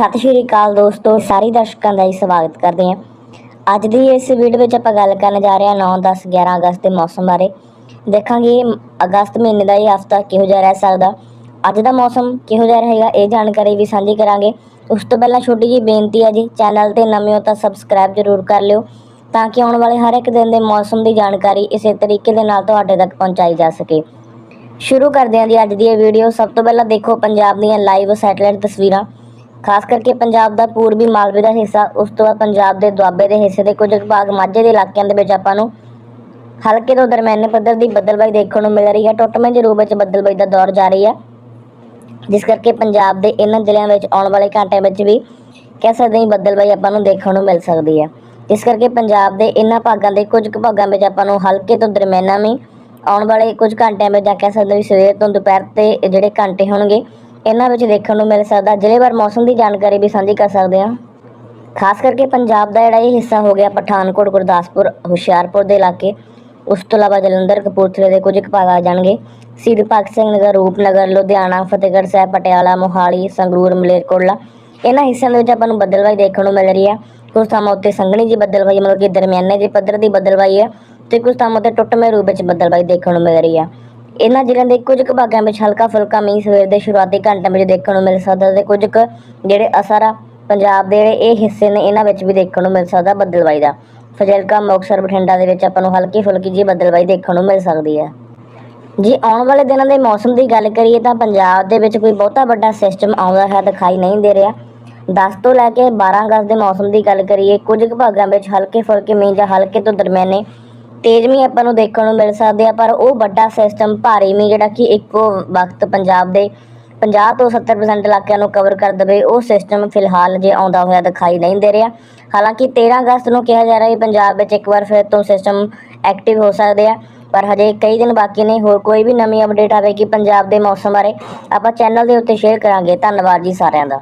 ਸਤਿ ਸ਼੍ਰੀ ਅਕਾਲ ਦੋਸਤੋ, ਸਾਰੇ ਦਰਸ਼ਕਾਂ ਦਾ ਹੀ ਸਵਾਗਤ ਕਰਦੇ ਹਾਂ। ਅੱਜ ਦੀ ਇਸ ਵੀਡੀਓ ਵਿੱਚ ਆਪਾਂ ਗੱਲ ਕਰਨ ਜਾ ਰਹੇ ਹਾਂ 9 10 11 ਅਗਸਤ ਦੇ ਮੌਸਮ ਬਾਰੇ। ਦੇਖਾਂਗੇ ਅਗਸਤ ਮਹੀਨੇ ਦਾ ਇਹ ਹਫਤਾ ਕਿਹੋ ਜਿਹਾ ਰਹਿ ਸਕਦਾ। ਅੱਜ ਦਾ ਮੌਸਮ ਕਿਹੋ ਜਿਹਾ ਰਹੇਗਾ, ਇਹ ਜਾਣਕਾਰੀ ਵੀ ਸਾਂਝੀ ਕਰਾਂਗੇ। ਉਸ ਤੋਂ ਪਹਿਲਾਂ ਛੋਟੀ ਜਿਹੀ ਬੇਨਤੀ ਹੈ ਜੀ, ਚੈਨਲ ਤੇ ਨਵੇਂ ਹੋ ਤਾਂ ਸਬਸਕ੍ਰਾਈਬ ਜ਼ਰੂਰ ਕਰ ਲਿਓ, ਤਾਂ ਕਿ ਆਉਣ ਵਾਲੇ ਹਰ ਇੱਕ ਦਿਨ ਦੇ ਮੌਸਮ ਦੀ ਜਾਣਕਾਰੀ ਇਸੇ ਤਰੀਕੇ ਦੇ ਨਾਲ ਤੁਹਾਡੇ ਤੱਕ ਪਹੁੰਚਾਈ ਜਾ ਸਕੇ। ਸ਼ੁਰੂ ਕਰਦੇ ਹਾਂ ਜੀ ਅੱਜ ਦੀ ਇਹ ਵੀਡੀਓ ਸਭ ਤੋਂ ਪਹਿਲਾਂ ਦੇਖੋ ਪੰਜਾਬ ਦੀਆਂ ਲਾਈਵ ਸੈਟੇਲਾਈਟ ਤਸਵੀਰਾਂ। ਖਾਸ ਕਰਕੇ ਪੰਜਾਬ ਦਾ ਪੂਰਬੀ ਮਾਲਵੇ ਦਾ ਹਿੱਸਾ, ਉਸ ਤੋਂ ਬਾਅਦ ਪੰਜਾਬ ਦੇ ਦੁਆਬੇ ਦੇ ਹਿੱਸੇ ਦੇ ਕੁਝ ਭਾਗ ਮਾਝੇ ਦੇ ਇਲਾਕਿਆਂ ਦੇ ਵਿੱਚ ਆਪਾਂ ਨੂੰ ਹਲਕੇ ਤੋਂ ਦਰਮਿਆਨੇ ਪੱਧਰ ਦੀ ਬੱਦਲਬਾਈ ਦੇਖਣ ਨੂੰ ਮਿਲ ਰਹੀ ਹੈ। ਟੁੱਟਵੇਂ ਦੇ ਰੂਪ ਵਿੱਚ ਬੱਦਲਬਾਈ ਦਾ ਦੌਰ ਜਾਰੀ ਹੈ। ਜਿਸ ਕਰਕੇ ਪੰਜਾਬ ਦੇ ਇਹਨਾਂ ਜ਼ਿਲ੍ਹਿਆਂ ਵਿੱਚ ਆਉਣ ਵਾਲੇ ਘੰਟਿਆਂ ਵਿੱਚ ਵੀ ਕਹਿ ਸਕਦੇ ਹਾਂ ਬੱਦਲਬਾਈ ਆਪਾਂ ਨੂੰ ਦੇਖਣ ਨੂੰ ਮਿਲ ਸਕਦੀ ਹੈ। ਇਸ ਕਰਕੇ ਪੰਜਾਬ ਦੇ ਇਹਨਾਂ ਭਾਗਾਂ ਦੇ ਕੁਝ ਕੁ ਭਾਗਾਂ ਵਿੱਚ ਆਪਾਂ ਨੂੰ ਹਲਕੇ ਤੋਂ ਦਰਮਿਆਨਾ ਮੀਂਹ ਆਉਣ ਵਾਲੇ ਕੁਝ ਘੰਟਿਆਂ ਵਿੱਚ ਜਾਂ ਕਹਿ ਸਕਦੇ ਵੀ ਸਵੇਰ ਤੋਂ ਦੁਪਹਿਰ ਤੇ ਜਿਹੜੇ ਘੰਟੇ ਹੋਣਗੇ ਇਹਨਾਂ ਵਿੱਚ ਦੇਖਣ ਨੂੰ ਮਿਲ ਸਕਦਾ ਜ਼ਿਲ੍ਹੇਵਾਰ ਮੌਸਮ ਦੀ ਜਾਣਕਾਰੀ ਵੀ ਸਾਂਝੀ ਕਰ ਸਕਦੇ ਹਾਂ। ਖਾਸ ਕਰਕੇ ਪੰਜਾਬ ਦਾ ਜਿਹੜਾ ਇਹ ਹਿੱਸਾ ਹੋ ਗਿਆ ਪਠਾਨਕੋਟ, ਗੁਰਦਾਸਪੁਰ, ਹੁਸ਼ਿਆਰਪੁਰ ਦੇ ਇਲਾਕੇ। ਉਸ ਤੋਂ ਇਲਾਵਾ ਜਲੰਧਰ, ਕਪੂਰਥਲੇ ਦੇ ਕੁਝ ਕੁ ਭਾਗ ਆ ਜਾਣਗੇ। ਸ਼ਹੀਦ ਭਗਤ ਸਿੰਘ ਨਗਰ, ਰੂਪਨਗਰ, ਲੁਧਿਆਣਾ, ਫਤਿਹਗੜ੍ਹ ਸਾਹਿਬ, ਪਟਿਆਲਾ, ਮੋਹਾਲੀ, ਸੰਗਰੂਰ, ਮਲੇਰਕੋਟਲਾ। ਇਹਨਾਂ ਹਿੱਸਿਆਂ ਦੇ ਵਿੱਚ ਆਪਾਂ ਨੂੰ ਬੱਦਲਵਾਈ ਦੇਖਣ ਨੂੰ ਮਿਲ ਰਹੀ ਹੈ। ਕੁਝ ਥਾਵਾਂ ਉੱਤੇ ਸੰਘਣੀ ਜੀ ਬੱਦਲਵਾਈ, ਮਤਲਬ ਕਿ ਦਰਮਿਆਨੇ ਦੇ ਪੱਧਰ ਦੀ ਬੱਦਲਵਾਈ ਹੈ ਤੇ ਕੁਝ ਥਾਵਾਂ ਉੱਤੇ ਟੁੱਟਵੇਂ ਰੂਪ ਵਿੱਚ ਬੱਦਲਵਾਈ ਦੇਖਣ ਨੂੰ ਮਿਲ ਰਹੀ ਹੈ। ਇਹਨਾਂ ਜ਼ਿਲ੍ਹਿਆਂ ਦੇ ਕੁਝ ਕੁ ਭਾਗਾਂ ਵਿੱਚ ਹਲਕਾ ਫੁਲਕਾ ਮੀਂਹ ਸਵੇਰ ਦੇ ਸ਼ੁਰੂਆਤੀ ਘੰਟਿਆਂ ਵਿੱਚ ਦੇਖਣ ਨੂੰ ਮਿਲ ਸਕਦਾ ਤੇ ਕੁਝ ਕੁ ਜਿਹੜੇ ਅਸਰ ਆ ਪੰਜਾਬ ਦੇ ਜਿਹੜੇ ਇਹ ਹਿੱਸੇ ਨੇ, ਇਹਨਾਂ ਵਿੱਚ ਵੀ ਦੇਖਣ ਨੂੰ ਮਿਲ ਸਕਦਾ ਬੱਦਲਵਾਈ ਦਾ। ਫਜ਼ਿਲਕਾ, ਮੁਕਤਸਰ, ਬਠਿੰਡਾ ਦੇ ਵਿੱਚ ਆਪਾਂ ਨੂੰ ਹਲਕੀ ਫੁਲਕੀ ਜੀ ਬੱਦਲਵਾਈ ਦੇਖਣ ਨੂੰ ਮਿਲ ਸਕਦੀ ਹੈ। ਜੇ, ਆਉਣ ਵਾਲੇ ਦਿਨਾਂ ਦੇ ਮੌਸਮ ਦੀ ਗੱਲ ਕਰੀਏ ਤਾਂ ਪੰਜਾਬ ਦੇ ਵਿੱਚ ਕੋਈ ਬਹੁਤਾ ਵੱਡਾ ਸਿਸਟਮ ਆਉਂਦਾ ਹੈ, ਦਿਖਾਈ ਨਹੀਂ ਦੇ ਰਿਹਾ। 10 ਤੋਂ ਲੈ ਕੇ 12 ਅਗਸਤ ਦੇ ਮੌਸਮ ਦੀ ਗੱਲ ਕਰੀਏ, ਕੁਝ ਕੁ ਭਾਗਾਂ ਵਿੱਚ ਹਲਕੇ ਫੁਲਕੇ ਮੀਂਹ ਜਾਂ ਹਲਕੇ ਤੋਂ ਦਰਮਿਆਨੇ ਤੇਜ਼ ਮੀਂਹ ਆਪਾਂ ਨੂੰ ਦੇਖਣ ਨੂੰ ਮਿਲ ਸਕਦੇ ਆ, ਪਰ ਉਹ ਵੱਡਾ ਸਿਸਟਮ ਭਾਰੀ ਮੀਂਹ ਜਿਹੜਾ ਕਿ ਇੱਕੋ ਵਕਤ ਪੰਜਾਬ ਦੇ 50 ਤੋਂ 70% ਇਲਾਕਿਆਂ ਨੂੰ ਕਵਰ ਕਰ ਦੇਵੇ, ਉਹ ਸਿਸਟਮ ਫਿਲਹਾਲ ਜੇ ਆਉਂਦਾ ਹੋਇਆ ਦਿਖਾਈ ਨਹੀਂ ਦੇ ਰਿਹਾ। ਹਾਲਾਂਕਿ 13 ਅਗਸਤ ਨੂੰ ਕਿਹਾ ਜਾ ਰਿਹਾ ਹੈ, ਪੰਜਾਬ ਵਿੱਚ ਇੱਕ ਵਾਰ ਫਿਰ ਤੋਂ ਸਿਸਟਮ ਐਕਟਿਵ ਹੋ ਸਕਦੇ ਆ, ਪਰ ਹਜੇ ਕਈ ਦਿਨ ਬਾਕੀ ਨੇ, ਹੋਰ ਕੋਈ ਵੀ ਨਵੀਂ ਅਪਡੇਟ ਆਵੇਗੀ ਪੰਜਾਬ ਦੇ ਮੌਸਮ ਬਾਰੇ, ਆਪਾਂ ਚੈਨਲ ਦੇ ਉੱਤੇ ਸ਼ੇਅਰ ਕਰਾਂਗੇ। ਧੰਨਵਾਦ ਜੀ ਸਾਰਿਆਂ ਦਾ।